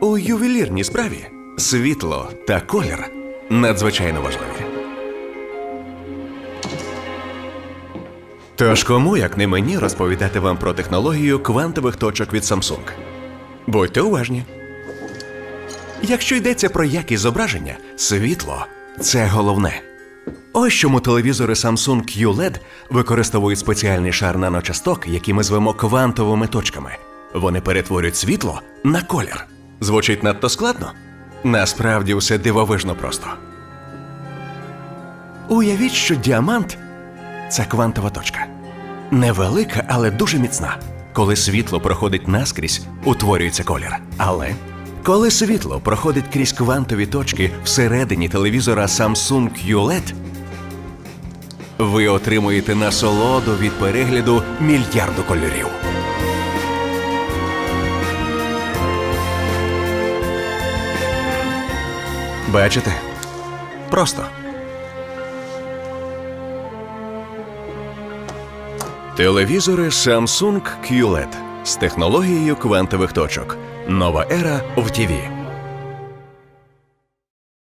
У ювелірній справі світло та колір надзвичайно важливі. Тож кому, як не мені, розповідати вам про технологію квантових точок від Samsung? Будьте уважні. Якщо йдеться про якість зображення, світло це головне. Ось чому телевізори Samsung QLED використовують спеціальний шар наночасток, які ми звемо квантовими точками. Вони перетворюють світло на колір. Звучить надто складно? Насправді все дивовижно просто. Уявіть, що діамант це квантова точка. Невелика, але дуже міцна. Коли світло проходить наскрізь, утворюється колір. Але коли світло проходить крізь квантові точки всередині телевізора Samsung QLED, ви отримуєте насолоду від перегляду мільярду кольорів. Бачите? Просто. Телевізори Samsung QLED з технологією квантових точок. Нова ера в ТІВІ.